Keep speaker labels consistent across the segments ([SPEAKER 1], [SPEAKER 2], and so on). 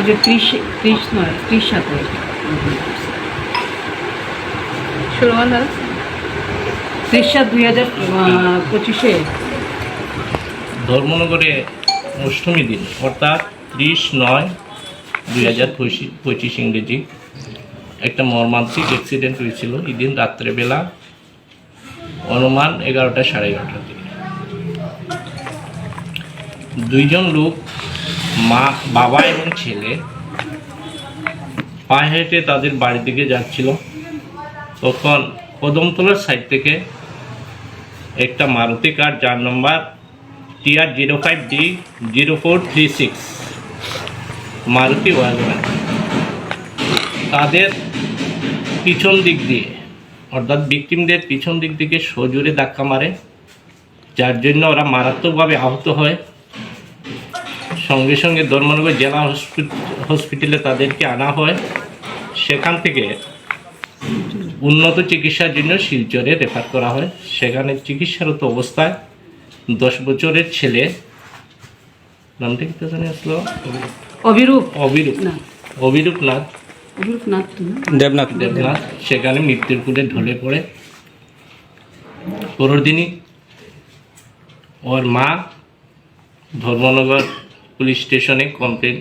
[SPEAKER 1] ওই যে ত্রিশ ত্রিশ নয় দুই হাজার পঁচিশে।
[SPEAKER 2] ধর্মনগরে অষ্টমী দিন, অর্থাৎ ত্রিশ নয় দুই হাজার পঁচিশ ইংরেজি। একটা মর্মান্তিক অ্যাক্সিডেন্ট হয়েছিল, এই দিন রাত্রেবেলা, অনুমান এগারোটা সাড়ে এগারোটার দিকে। দুইজন লোক মা, বাবা এবং ছেলে পায়ে হেঁটে তাদের বাড়ির দিকে যাচ্ছিল। তখন কদমতলার সাইড থেকে একটা মারুতি কার, যার number TR zero five D zero four three six. Maruti Wagon তাদের পিছন দিক দিয়ে, অর্থাৎ ভিকটিমদের পিছন দিক থেকে সজোরে ধাক্কা মারে, যার জন্য ওরা মারাত্মকভাবে আহত হয়। সঙ্গে সঙ্গে ধর্মনগর জেলা হসপি- হসপিটালে তাদেরকে আনা হয়। সেখান থেকে উন্নত চিকিৎসার জন্য শিলচরে রেফার করা হয়। সেখানে চিকিৎসারত অবস্থায় দশ বছরের ছেলে। নামটা কি তো জানি আসলো?
[SPEAKER 1] অভিরূপ।
[SPEAKER 2] অবিরূপ অবিরূপ নাথ
[SPEAKER 1] অভিরূপ নাথ তো
[SPEAKER 3] দেবনাথ।
[SPEAKER 2] দেবনাথ। সেখানে মৃত্যুর কুলে ঢলে পড়ে। পরের দিনই ওর মা ধর্মনগর পুলিশ স্টেশনে কমপ্লেন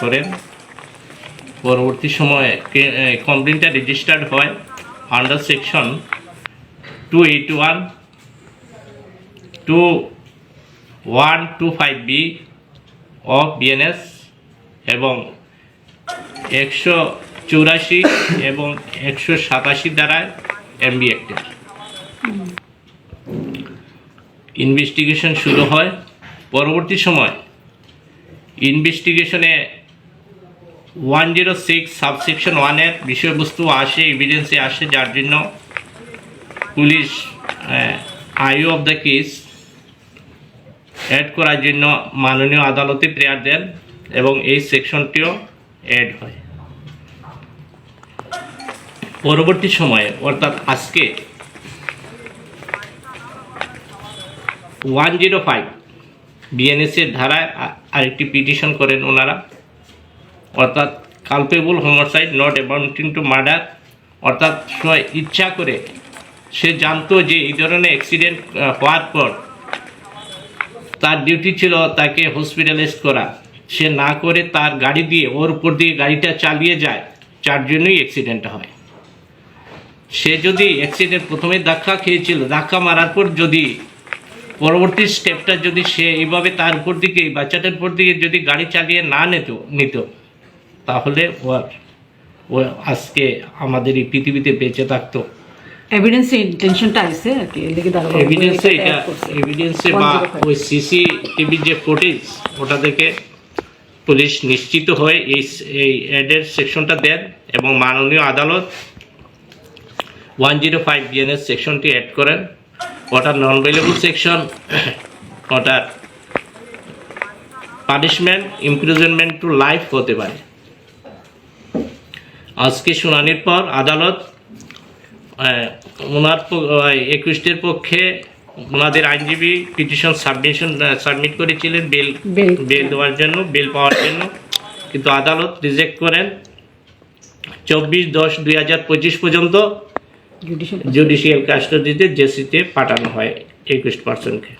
[SPEAKER 2] করেন। পরবর্তী সময়ে কমপ্লেনটা রেজিস্টার্ড হয় under section two eight one two one two five B of BNS এবং একশো চৌরাশি এবং একশো সাতাশি দ্বারা এমবি অ্যাক্টের ইনভেস্টিগেশন শুরু হয়। পরবর্তী সময় ইনভেস্টিগেশনে ওয়ান জিরো সিক্স সাবসেকশন ওয়ানের বিষয়বস্তু আসে এভিডেন্সে আসে, যার জন্য police IO of the case add করার জন্য মাননীয় আদালতে প্রেয়ার দেন এবং এই সেকশনটিও অ্যাড হয়। পরবর্তী সময়ে, অর্থাৎ আজকে ওয়ান জিরো ফাইভ বিএনএসের ধারায় আরেকটি পিটিশন করেন ওনারা। অর্থাৎ culpable homicide not amounting to murder অর্থাৎ ইচ্ছা করে সে জানতো যে এই ধরনের অ্যাক্সিডেন্ট হওয়ার পর তার ডিউটি ছিল তাকে হসপিটালাইজ করা। সে না করে তার গাড়ি দিয়ে, ওর উপর দিয়ে গাড়িটা চালিয়ে যায়, যার জন্যই অ্যাক্সিডেন্টটা হয়। সে যদি অ্যাক্সিডেন্ট প্রথমে ধাক্কা খেয়েছিল, ধাক্কা মারার পর যদি পরবর্তী স্টেপটা যদি সে এইভাবে তার উপর দিকে এই বাচ্চাটার উপর দিকে যদি গাড়ি চালিয়ে না নিত নিত তাহলে ওর ও আজকে আমাদের এই পৃথিবীতে বেঁচে থাকতো।
[SPEAKER 1] এভিডেন্সে ইন্টেনশনটা আছে আর কি এদিকে
[SPEAKER 2] এভিডেন্সে এটা এভিডেন্সে বা ওই সিসি টিভির যে ফুটেজ ওটা থেকে পুলিশ নিশ্চিত হয়ে এই এই অ্যাডের সেকশনটা দেন এবং মাননীয় আদালত ওয়ান জিরো ফাইভ বিএনএস সেকশনটি অ্যাড করেন। ওটার নন ভেলেবল সেকশন ওটার পানিশমেন্ট ইমপ্রিজনমেন্ট টু লাইফ হতে পারে। আজকে শুনানির পর আদালত ওনার একুশটির পক্ষে ওনাদের আইনজীবী পিটিশন সাবমিশন সাবমিট করেছিলেন বেল. বেল দেওয়ার জন্য বেল পাওয়ার জন্য। কিন্তু আদালত রিজেক্ট করেন। চব্বিশ দশ দুই হাজার পঁচিশ পর্যন্ত জুডিশিয়াল কাস্টডিতে জেসিতে পাঠানো হয় একুশ পার্সনকে